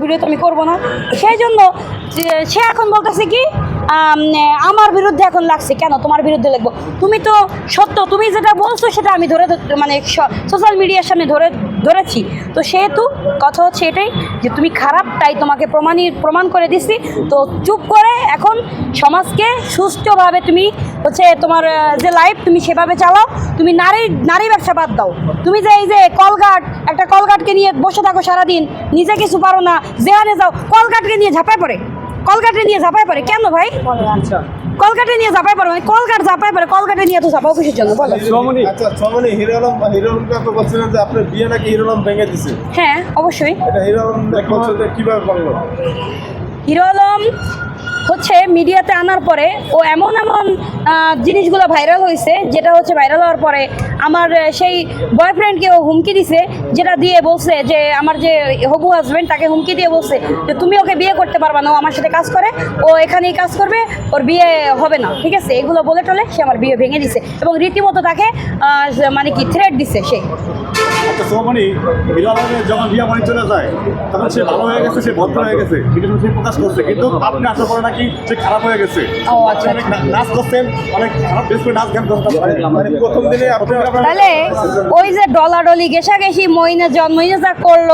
Video তো আমি করব না। সেই জন্য সে এখন বলতেছে কি আমার বিরুদ্ধে এখন লাগছে কেন? তোমার বিরুদ্ধে লিখব তুমি তো সত্য, তুমি যেটা বলছো সেটা আমি ধরে মানে সোশ্যাল মিডিয়ার সামনে ধরে ধরেছি। তো সেহেতু কথা হচ্ছে এটাই যে তুমি খারাপ, তাই তোমাকে প্রমাণী, প্রমাণ করে দিচ্ছি তো চুপ করে এখন সমাজকে সুষ্ঠুভাবে তুমি হচ্ছে তোমার যে লাইফ তুমি সেভাবে চালাও, তুমি নারী নারী ব্যবসা বাদ দাও। তুমি যে এই যে কলগাট, একটা কলগাটকে নিয়ে বসে থাকো সারাদিন, নিজে কিছু পারো না, যেখানে যাও, কলগাটকে নিয়ে ঝাঁপায় পড়ে। কলকাটে নিয়ে ঝাঁপায় পড়ে। কেন ভাই? কলকাটে নিয়ে ঝাঁপায় পড়ে মানে কলকাট ঝাঁপায় পড়ে কলকাটে নিয়ে তো ঝাঁপাও কিসের জন্য বলো। সোমনি আচ্ছা ছমনি হিরো আলম হিরো আলমকে আপনি বলছিলেন যে আপনার বিয়ে নাকি হিরো আলম ভেঙে দিছে? হ্যাঁ অবশ্যই। এটা হিরো আলম কীভাবে বলল হিরো আলম হচ্ছে মিডিয়াতে আনার পরে ও এমন এমন জিনিসগুলো ভাইরাল হয়েছে, যেটা হচ্ছে ভাইরাল হওয়ার পরে আমার সেই বয়ফ্রেন্ডকে ও হুমকি দিছে, যেটা দিয়ে বলছে যে আমার যে হবু হাজব্যান্ড তাকে হুমকি দিয়ে বলছে যে তুমি ওকে বিয়ে করতে পারবা না, ও আমার সাথে কাজ করে, ও এখানেই কাজ করবে, ওর বিয়ে হবে না, ঠিক আছে? এগুলো বলে টলে সে আমার বিয়ে ভেঙে দিছে এবং রীতিমতো তাকে মানে কি থ্রেট দিছে সে। আচ্ছা যখন চলে যায়, তখন সে ভালো হয়ে গেছে, সে ভদ্র হয়ে গেছে প্রকাশ করছে, কিন্তু আপনি আসার পরে নাকি সে খারাপ হয়ে গেছে? আচ্ছা, অনেক নাচ করছেন অনেক খারাপ বেশ করে নাচ গান করছেন। মানে প্রথম দিনে তাহলে ওই যে ডলাডলি গেসাগেসি মইনে জন্মদিনে যা করল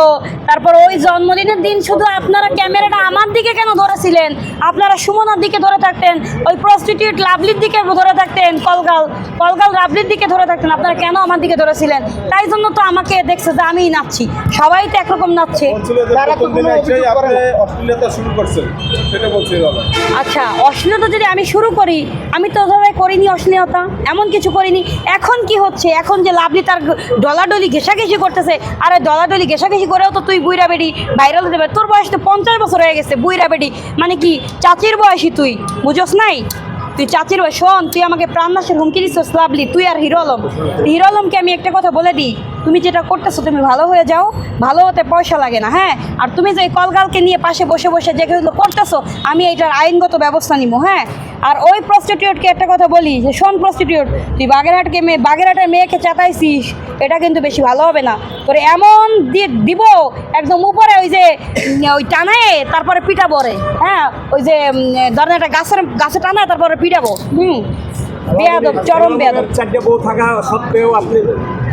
তারপর ওই জন্মদিনের দিন শুধু আপনারা ক্যামেরাটা আমার দিকে কেন ধরেছিলেন? আপনারা সুমনার দিকে ধরে থাকতেন ওই প্রস্টিটিউট লাভলির দিকে ধরে থাকতেন কলগাল কলগাল লাভলির দিকে ধরে থাকতেন আপনারা কেন আমার দিকে ধরেছিলেন? তাই জন্য তো আমাকে দেখছে যে আমিই নাচছি সবাই তো একরকম নাচছে। যে অশ্লীলতা শুরু করছেন সেটা বলছে আচ্ছা অশ্লীলতা যদি আমি শুরু করি, আমি তো ওভাবে করিনি অশ্লীলতা, এমন কিছু করিনি। এখন কি হচ্ছে? এখন যে লাভলি তার ডলাডলি ঘেঁষাঘেঁষি করতেছে, আরে ডলাডলি ঘেঁষাঘেঁষি করেও তো তুই বুইরা বেডি ভাইরাল দেবে তোর বয়স তো পঞ্চাশ বছর হয়ে গেছে বুইরা বেডি। মানে কি, চাচির বয়সী তুই, বুঝোস নাই? তুই চাচির বয়স, শোন, তুই আমাকে প্রাণনাশের হুমকি দিচ্ছিস লাভলি, তুই আর হিরো আলম। হিরো আলমকে আমি একটা কথা বলে দিই তুমি যেটা করতেছো, তুমি ভালো হয়ে যাও, ভালো হতে পয়সা লাগে না হ্যাঁ? আর তুমি যে কলগালকে নিয়ে পাশে বসে বসে যেগুলো করতেছো, আমি এইটার আইনগত ব্যবস্থা নিব হ্যাঁ? আর ওই প্রস্টিটিউটকে একটা কথা বলি, যে শোন প্রস্টিটিউট তুই বাগেরহাটকে মেয়ে, বাগেরহাটের মেয়েকে চাতাইছিস, এটা কিন্তু বেশি ভালো হবে না। তোর এমন দিয়ে দিব, একদম উপরে ওই যে ওই টানায় তারপরে পিটা পরে হ্যাঁ? ওই যে ধরেন একটা গাছের গাছে টানায় তারপরে পিটাবো, হুম? বেয়াদব চরম বেয়াদব। চারটে বউ থাকা সত্ত্বেও আপনি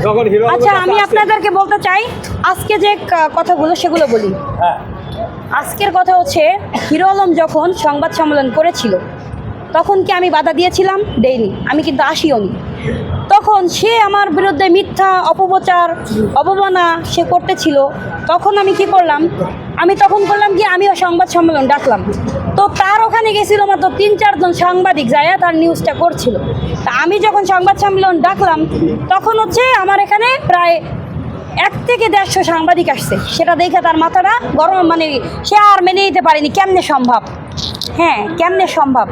যখন হিরো আচ্ছা আমি আপনাদেরকে বলতে চাই আজকে যে কথাগুলো সেগুলো বলি। হ্যাঁ। আজকের কথা হচ্ছে হিরো আলম যখন সংবাদ সম্মেলন করেছিল তখন কি আমি বাধা দিয়েছিলাম? দেইনি। আমি কিন্তু আসিওনি তখন সে আমার বিরুদ্ধে মিথ্যা অপপ্রচার অবমাননা সে করতেছিল। তখন আমি কি করলাম? আমি তখন করলাম কি আমিও সংবাদ সম্মেলন ডাকলাম। তো তার ওখানে গেছিল মাত্র তিন, চারজন সাংবাদিক যায়া তার নিউজটা করছিল। তা আমি যখন সংবাদ সম্মেলন ডাকলাম, তখন হচ্ছে আমার এখানে প্রায় এক থেকে দেড়শো সাংবাদিক আসছে। সেটা দেখে তার মাথাটা গরম মানে সে আর মেনে নিতে পারেনি। কেমনে সম্ভব? হ্যাঁ কেমনে সম্ভব?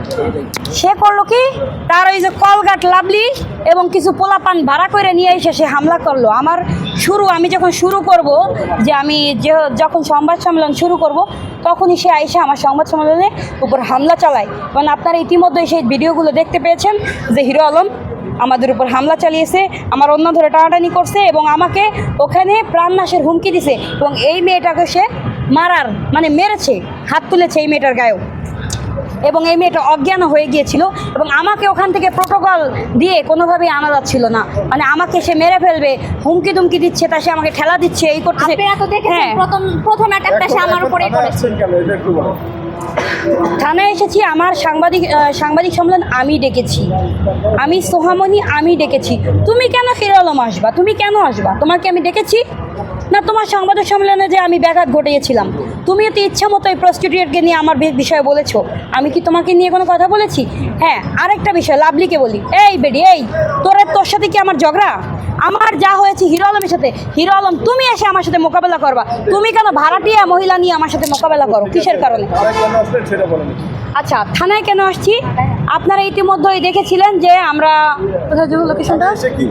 সে করল কি? তার ওই যে কলগাট লাভলি এবং কিছু পোলাপান ভাড়া করে নিয়ে এসে সে হামলা করল। আমার শুরু, আমি যখন শুরু করব, যে আমি যে যখন সংবাদ সম্মেলন শুরু করব তখনই সে আইসা আমার সংবাদ সম্মেলনের উপর হামলা চালায়। কারণ আপনারা ইতিমধ্যে সেই ভিডিওগুলো দেখতে পেয়েছেন যে হিরো আলম আমাদের উপর হামলা চালিয়েছে, আমার অন্য ধরে টানাটানি করছে এবং আমাকে ওখানে প্রাণনাশের হুমকি দিছে এবং এই মেয়েটাকে সে মারার মানে মেরেছে, হাত তুলেছে এই মেয়েটার গায়েও। এবং এই মেয়েটা অজ্ঞান হয়ে গিয়েছিল এবং আমাকে ওখান থেকে প্রোটোকল দিয়ে কোনোভাবেই আনা যাচ্ছিল না। মানে আমাকে সে মেরে ফেলবে হুমকি দুমকি দিচ্ছে তা সে আমাকে ঠেলা দিচ্ছে এই করতেছে আপনারা তো দেখেছেন হ্যাঁ। প্রথম প্রথম অ্যাটাকটা সে আমার উপরে থানায় করেছে। এসেছি আমার সাংবাদিক সাংবাদিক সম্মেলন আমি ডেকেছি। আমি সোহামণি আমি ডেকেছি। তুমি কেন আলম আসবা তুমি কেন আসবা? তোমাকে আমি ডেকেছি? না তোমার সংবাদ সম্মেলনে যে আমি ব্যাঘাত ঘটিয়েছিলাম তুমি তো ইচ্ছা মতো এই প্রস্টিটিউটকে নিয়ে আমার বিষয়ে বলেছ। আমি কি তোমাকে নিয়ে কোনো কথা বলেছি? হ্যাঁ আরেকটা বিষয় লাভলিকে বলি। এই বেডি এই তোর তোর সাথে কি আমার ঝগড়া? আমার যা হয়েছে হিরো আলমের সাথে হিরো আলম তুমি এসে আমার সাথে মোকাবেলা করবা। তুমি কেন ভাড়াটিয়া মহিলা নিয়ে আমার সাথে মোকাবেলা করো? কিসের কারণে? আচ্ছা থানায় কেন আসছি? আপনারা ইতিমধ্যেই দেখেছিলেন যে আমরা কোথায় যাব লোকেশনটা এসে কি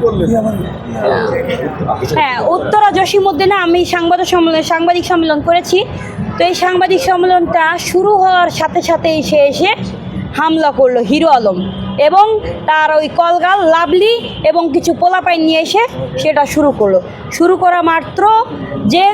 হ্যাঁ উত্তরা জসীমউদ্দিনে আমি সাংবাদিক সম্মেলন সাংবাদিক সম্মেলন করেছি। তো এই সাংবাদিক সম্মেলনটা শুরু হওয়ার সাথে সাথে সে এসে হামলা করল হিরো আলম। এবং তার ওই কলগাল লাভলি এবং কিছু পোলাপাইন নিয়ে এসে সেটা শুরু করল। শুরু করা মাত্র যে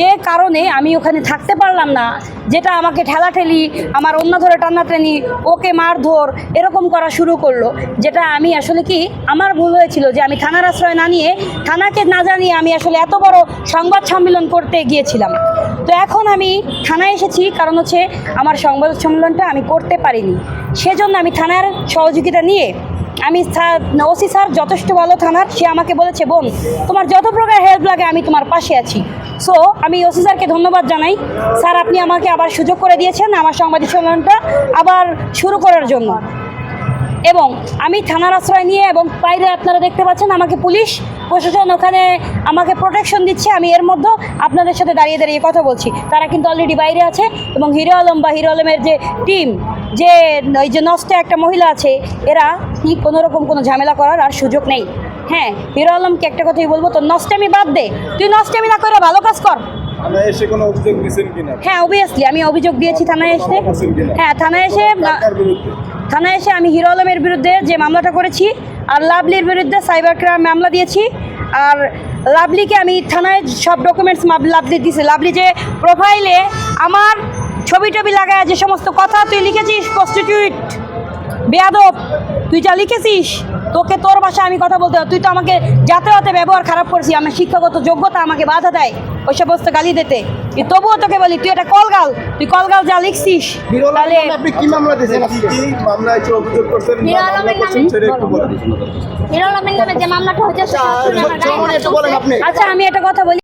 যে কারণে আমি ওখানে থাকতে পারলাম না, যেটা আমাকে ঠেলাঠেলি, আমার অন্য ধরে টানাটানি, ওকে মারধর, এরকম করা শুরু করল, যেটা আমি আসলে কি, আমার ভুল হয়েছিল যে আমি থানার আশ্রয় না নিয়ে, থানাকে না জানিয়ে আমি আসলে এত বড় সংবাদ সম্মেলন করতে গিয়েছিলাম। তো এখন আমি থানায় এসেছি, কারণ হচ্ছে আমার সংবাদ সম্মেলনটা আমি করতে পারিনি। সেজন্য আমি থানার সহযোগিতা নিয়ে আমি স্যার ওসি স্যার যথেষ্ট ভালো থানার, সে আমাকে বলেছে, বোন, তোমার যত প্রকার হেল্প লাগে, আমি তোমার পাশে আছি। সো আমি ওসি স্যারকে ধন্যবাদ জানাই। স্যার, আপনি আমাকে আবার সুযোগ করে দিয়েছেন আমার সাংবাদিক সম্মেলনটা আবার শুরু করার জন্য। এবং আমি থানার আশ্রয় নিয়ে এবং বাইরে আপনারা দেখতে পাচ্ছেন আমাকে পুলিশ প্রশাসন ওখানে আমাকে প্রোটেকশন দিচ্ছে। আমি এর মধ্যে আপনাদের সাথে দাঁড়িয়ে দাঁড়িয়ে কথা বলছি। তারা কিন্তু অলরেডি বাইরে আছে এবং হিরো আলম বা হিরো আলমের যে টিম যে ওই যে নষ্ট একটা মহিলা আছে এরা কি কোনো রকম কোনো ঝামেলা করার আর সুযোগ নেই। হ্যাঁ হিরো আলমকে একটা কথাই বলব তো নষ্টামি বাদ দে। তুই নষ্টামি না করে ভালো কাজ কর। এসে কোনো অভিযোগ দিয়েছেন কিনা? হ্যাঁ অবভিয়াসলি আমি অভিযোগ দিয়েছি থানায় এসে। হ্যাঁ থানায় এসে থানায় এসে আমি হিরো আলমের বিরুদ্ধে যে মামলাটা করেছি আর লাভলির বিরুদ্ধে সাইবার ক্রাইম মামলা দিয়েছি আর লাভলিকে আমি থানায় সব ডকুমেন্টস লাভলি দিয়েছি লাভলি যে প্রোফাইলে আমার ছবি টবি লাগায় যে সমস্ত কথা তুই লিখেছিস প্রস্টিটিউট বেয়াদব তুই যা লিখেছিস তোকে তোর ভাষায় আমি কথা বলতে তুই তো আমাকে যাতে হাতে ব্যবহার খারাপ করছিস আমার শিক্ষাগত যোগ্যতা আমাকে বাধা দেয় ওই সমস্ত গালি দিতে। তবুও তোকে বলি তুই এটা কলগাল তুই কলগাল যা লিখছিস তাহলে আচ্ছা, আচ্ছা আমি একটা কথা বলি।